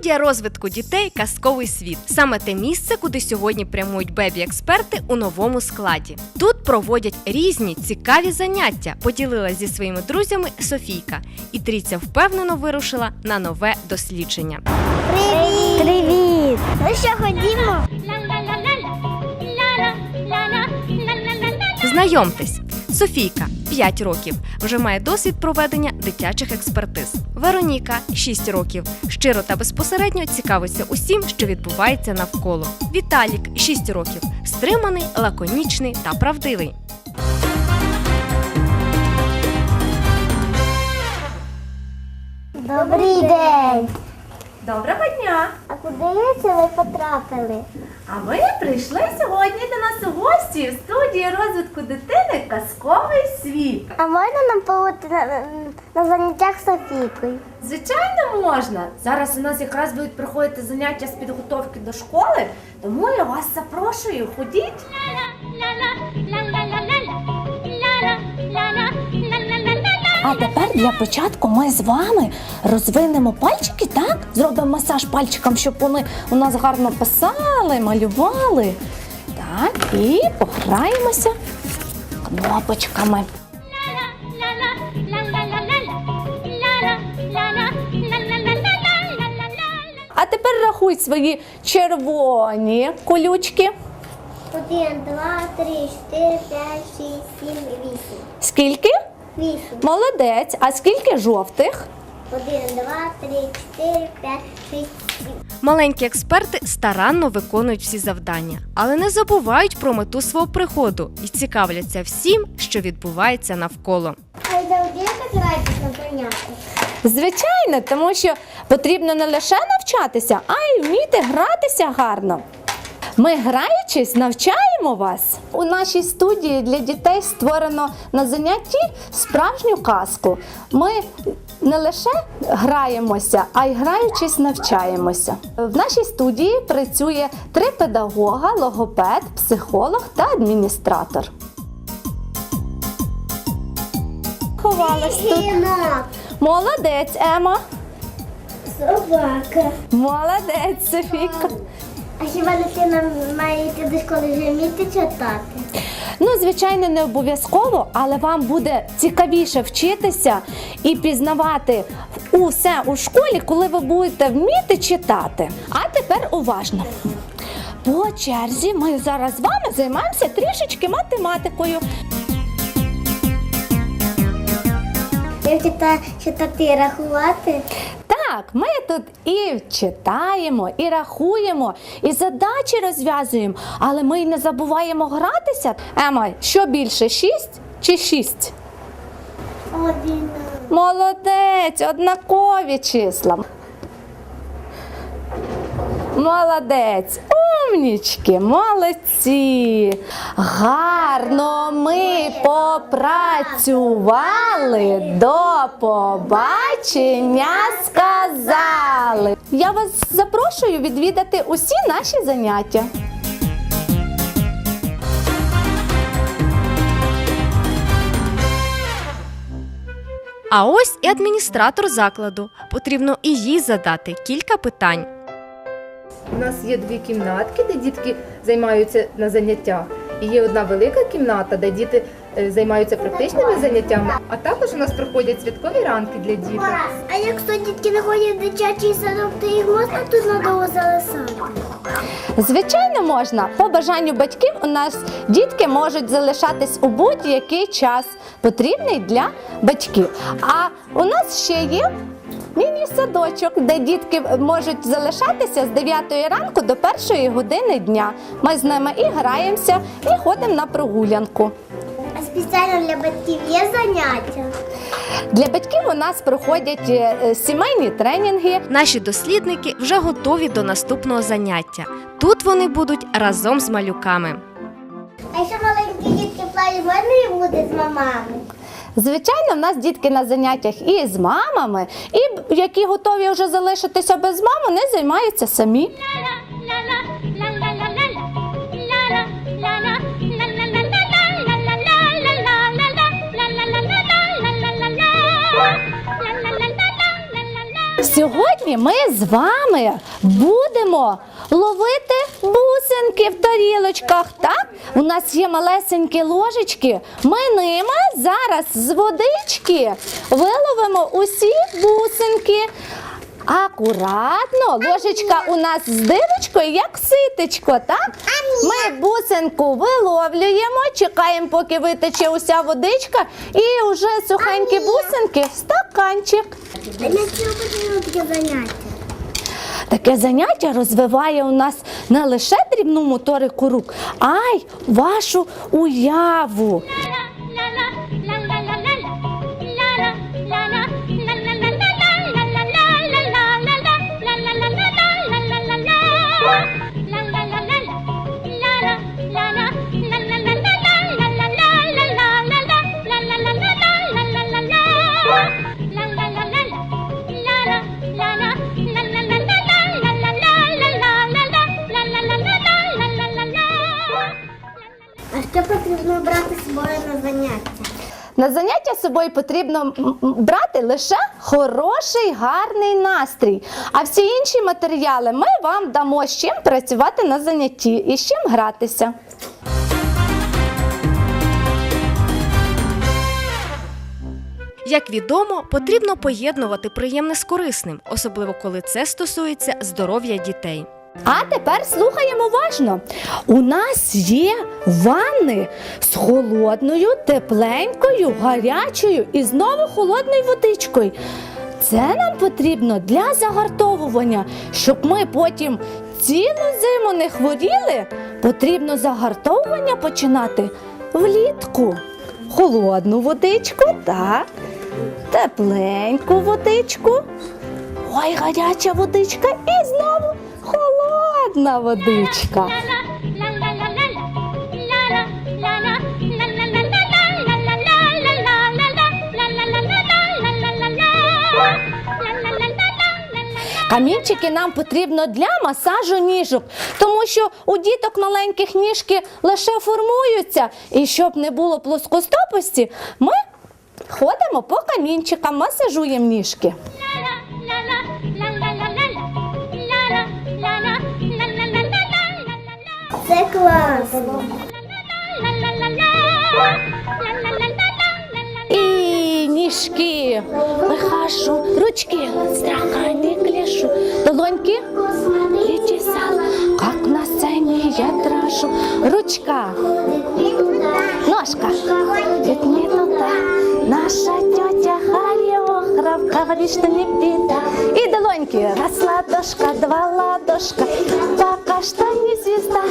Студія розвитку дітей Казковий світ саме те місце, куди сьогодні прямують бебі-експерти у новому складі. Тут проводять різні цікаві заняття. Поділилась зі своїми друзями Софійка, і трійця впевнено вирушила на нове дослідження. Привіт! Привіт! Ну що, ходімо? Знайомтесь, Софійка 5 років, вже має досвід проведення дитячих експертиз. Вероніка 6 років. Щиро та безпосередньо цікавиться усім, що відбувається навколо. Віталік 6 років. Стриманий, лаконічний та правдивий. Доброго дня! А куди це ви потрапили? А ви прийшли сьогодні до нас у гості в студії розвитку дитини Казковий світ. А можна нам побути на, на, заняттях з Софійкою? Звичайно, можна. Зараз у нас якраз будуть проходити заняття з підготовки до школи, тому я вас запрошую. Ходіть. А тепер для початку ми з вами розвинемо пальчики, так? Зробимо масаж пальчикам, щоб вони у нас гарно писали, малювали. Так, і пограємося кнопочками. А тепер рахуй свої червоні колючки. Один, два, три, чотири, п'ять, шість, сім, вісім. Скільки? Вісім. Молодець. А скільки жовтих? Один, два, три, чотири, п'ять, шість, сім. Маленькі експерти старанно виконують всі завдання, але не забувають про мету свого приходу і цікавляться всім, що відбувається навколо. А завжди на заняттях? Звичайно, тому що потрібно не лише навчатися, а й вміти гратися гарно. Ми граючись, навчаємо вас. У нашій студії для дітей створено на занятті справжню казку. Ми не лише граємося, а й граючись навчаємося. В нашій студії працює три педагога, логопед, психолог та адміністратор. Ховалась тут. Молодець, Ема. Собака. Молодець, Софійка. А хіба дитина має йти до школи вже вміти читати? Ну, звичайно, не обов'язково, але вам буде цікавіше вчитися і пізнавати усе у школі, коли ви будете вміти читати. А тепер уважно. По черзі ми зараз з вами займаємося трішечки математикою. Я читати і рахувати. Так, ми тут і читаємо, і рахуємо, і задачі розв'язуємо, але ми й не забуваємо гратися. Ема, що більше, шість чи шість? Один. Молодець, однакові числа. Молодець, умнічки, молодці. Гарно ми попрацювали, до побачення сказали. Я вас запрошую відвідати усі наші заняття. А ось і адміністратор закладу. Потрібно і їй задати кілька питань. У нас є дві кімнатки, де дітки займаються на заняттях. І є одна велика кімната, де діти е, займаються практичними заняттями, а також у нас проходять святкові ранки для діток. А якщо дітки не ходять в дитячий садок, то їх можна тут надовго залишати? Звичайно, можна. По бажанню батьків у нас дітки можуть залишатись у будь-який час, потрібний для батьків. А у нас ще є міні-садочок, де дітки можуть залишатися з 9 ранку до 1 години дня. Ми з ними і граємося, і ходимо на прогулянку. А спеціально для батьків є заняття? Для батьків у нас проходять е, сімейні тренінги. Наші дослідники вже готові до наступного заняття. Тут вони будуть разом з малюками. А якщо маленькі дітки можна їм бути з мамами? Звичайно, в нас дітки на заняттях і з мамами, і які готові вже залишитися без мами, вони займаються самі. Сьогодні ми з вами будемо ловити бусинки в тарілочках. Так? У нас є малесенькі ложечки. Ми ними зараз з водички виловимо усі бусинки. Акуратно, ложечка у нас з дирочкою, як ситечко, так? Ми бусинку виловлюємо, чекаємо, поки витече уся водичка, і вже сухенькі бусинки в стаканчик. Для чого потрібно таке заняття? Таке заняття розвиває у нас не лише дрібну моторику рук, а й вашу уяву. Заняття собою потрібно брати лише хороший, гарний настрій. А всі інші матеріали ми вам дамо з чим працювати на занятті і з чим гратися. Як відомо, потрібно поєднувати приємне з корисним, особливо коли це стосується здоров'я дітей. А тепер слухаємо уважно. У нас є ванни з холодною, тепленькою, гарячою і знову холодною водичкою. Це нам потрібно для загартовування, щоб ми потім цілу зиму не хворіли. Потрібно загартовування починати влітку. Холодну водичку, так, тепленьку водичку. Ой, гаряча водичка і знову холодна водичка. Камінчики нам потрібно для масажу ніжок, тому що у діток маленьких ніжки лише формуються. І щоб не було плоскостопості, ми ходимо по камінчикам, масажуємо ніжки. Це класно. І ніжки вихашу, ручки страха не клешу, долоньки летісал, как на сцені я трашу. Ручка, ножка, ведь не туда. Наша тетя хореограф говорит, что не беда. И долоньки, раз ладошка, два ладошка, Пока что не звезда.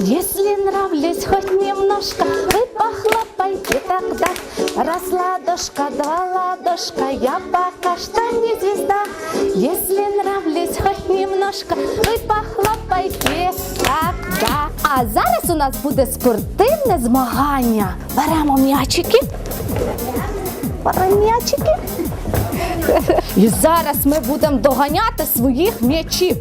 Если нравлюсь хоть немножко, вы похлопайте тогда. Раз ладошка, два ладошка, я пока что не звезда. Если нравлюсь хоть немножко, ви похлопайте тогда. А зараз у нас буде спортивне змагання. Беремо м'ячики. Беремо м'ячики. І зараз ми будемо доганяти своїх м'ячів.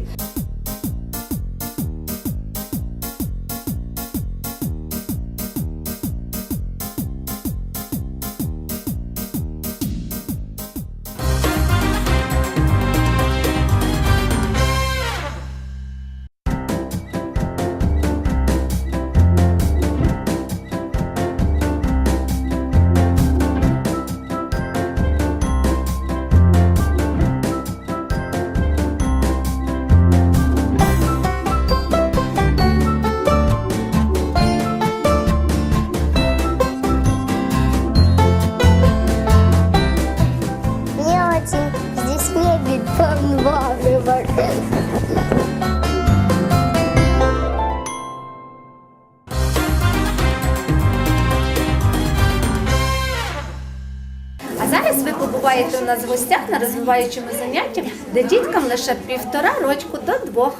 Гостях на розвиваючому занятті, де діткам лише півтора рочку до двох.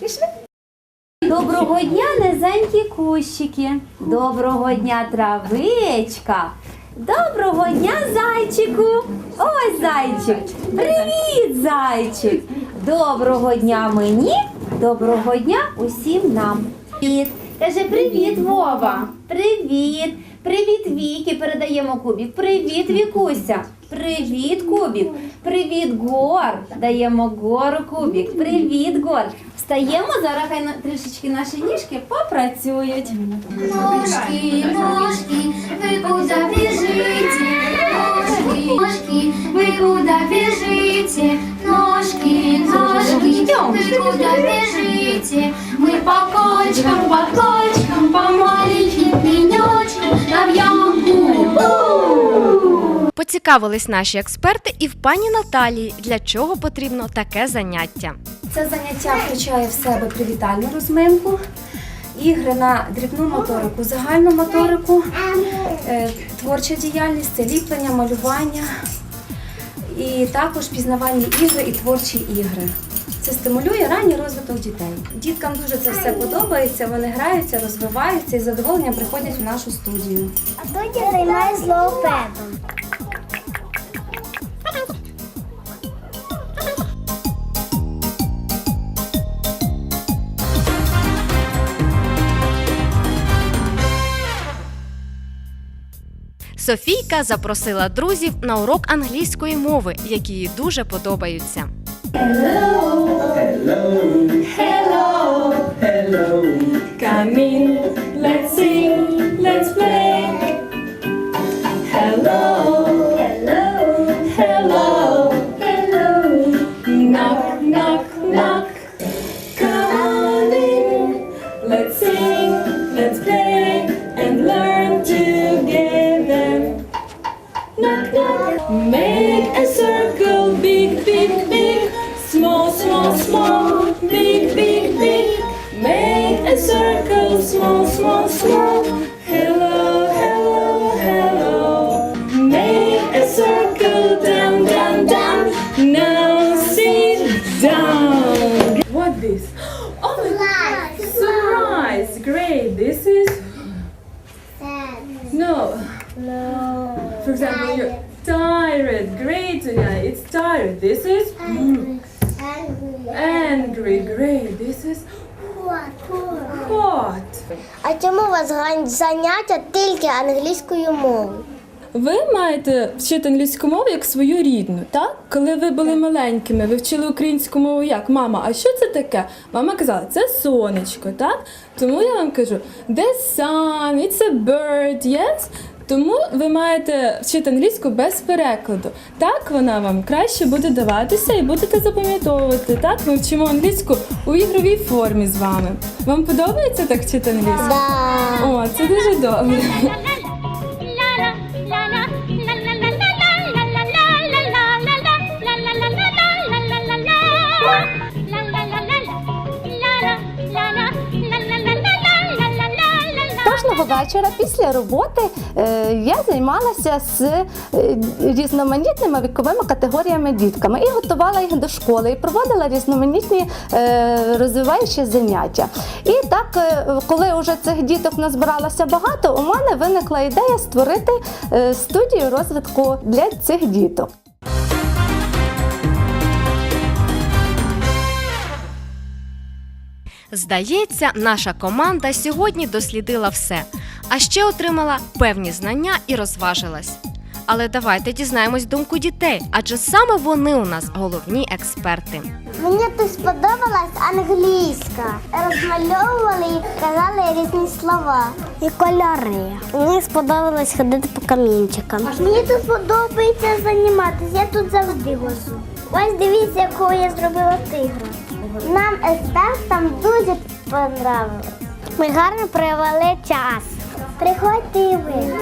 Пішли? Доброго дня, низенькі кущики. Доброго дня, травичка. Доброго дня, зайчику. Ось зайчик. Привіт, зайчик. Доброго дня мені. Доброго дня усім нам. Привіт. Каже, привіт, Вова. Привіт. Привіт, Вікі. Передаємо кубік. Привіт, Вікуся. Привіт, Кубік. Привіт, Гор. Даємо гору Кубік. Привіт, Гор. Встаємо, зараз хай на- трішечки наші ніжки попрацюють. Ножки, ножки, вы куда бежите? Ножки, ножки, вы куда бежите? Ножки, ножки, вы куда бежите? Мы по кочкам, по кочкам, по маленьким пенечкам набьем губу. Поцікавились наші експерти і в пані Наталії, для чого потрібно таке заняття. Це заняття включає в себе привітальну розминку, ігри на дрібну моторику, загальну моторику, е, творча діяльність, це ліплення, малювання і також пізнавальні ігри і творчі ігри. Це стимулює ранній розвиток дітей. Діткам дуже це все подобається, вони граються, розвиваються і з задоволенням приходять в нашу студію. А тут я займаюся Софійка запросила друзів на урок англійської мови, які їй дуже подобаються. In, let's sing, let's play. Hello, А чому у вас заняття тільки англійською мовою? Ви маєте вчити англійську мову як свою рідну, так? Коли ви були маленькими, ви вчили українську мову як? Мама, а що це таке? Мама казала, це сонечко, так? Тому я вам кажу, the sun, it's a bird, yes? Тому ви маєте вчити англійську без перекладу. Так вона вам краще буде даватися і будете запам'ятовувати. Так, ми вчимо англійську у ігровій формі з вами. Вам подобається так вчити англійську? Да. О, це дуже добре. Кожного вечора після роботи е, я займалася з е, різноманітними віковими категоріями дітками і готувала їх до школи, і проводила різноманітні е, розвиваючі заняття. І так, коли вже цих діток назбиралося багато, у мене виникла ідея створити студію розвитку для цих діток. Здається, наша команда сьогодні дослідила все, а ще отримала певні знання і розважилась. Але давайте дізнаємось думку дітей, адже саме вони у нас головні експерти. Мені тут сподобалась англійська. Розмальовували і казали різні слова. І кольори. Мені сподобалось ходити по камінчикам. Мені тут подобається займатися, я тут завжди гожу. Ось дивіться, якого я зробила тигра. Нам там дуже понравилось. Ми гарно провели час. Приходьте і ви.